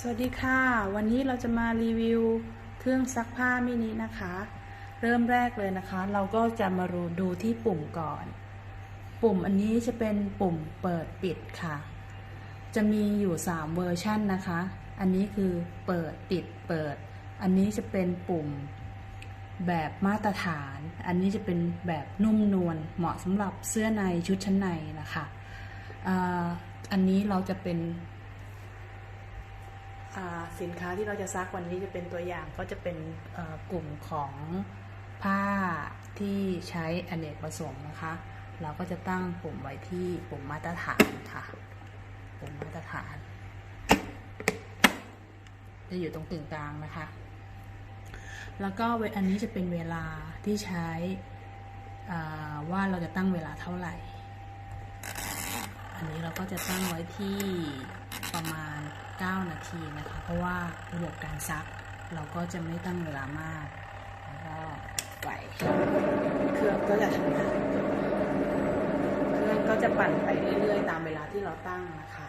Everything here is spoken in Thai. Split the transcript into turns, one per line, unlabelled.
สวัสดีค่ะ วันนี้เราจะมารีวิวเครื่องซักผ้ามินินะคะ เริ่มแรกเลยนะคะ เราก็จะมาดูที่ปุ่มก่อน ปุ่มอันนี้จะเป็นปุ่มเปิดปิดค่ะ จะมีอยู่ 3 เวอร์ชันนะคะ อันนี้คือเปิดปิดเปิด อันนี้จะเป็นปุ่มแบบมาตรฐาน อันนี้จะเป็นแบบนุ่มนวลเหมาะสำหรับเสื้อในชุดชั้นในนะคะอ,อันนี้เราจะเป็น สินค้าที่เราจะซักวันนี้จะเป็นตัวอย่างก็จะเป็นกลุ่มของผ้าที่ใช้อเนกประสงค์นะคะ เราก็จะตั้งปุ่มไว้ที่ปุ่มมาตรฐานค่ะ ปุ่มมาตรฐาน จะอยู่ตรงกึ่งกลางนะคะ แล้วก็อันนี้จะเป็นเวลาที่ใช้ว่าเราจะตั้งเวลาเท่าไหร่ อันนี้เราก็จะตั้งไว้ที่ ประมาณ 9 นาทีนะคะ เพราะว่าระบบการซัก เราก็จะไม่ตั้งเวลามาก แล้วก็ไหวเครื่องก็จะทำงานเครื่องก็จะปั่นไปเรื่อยๆ ตามเวลาที่เราตั้งนะคะ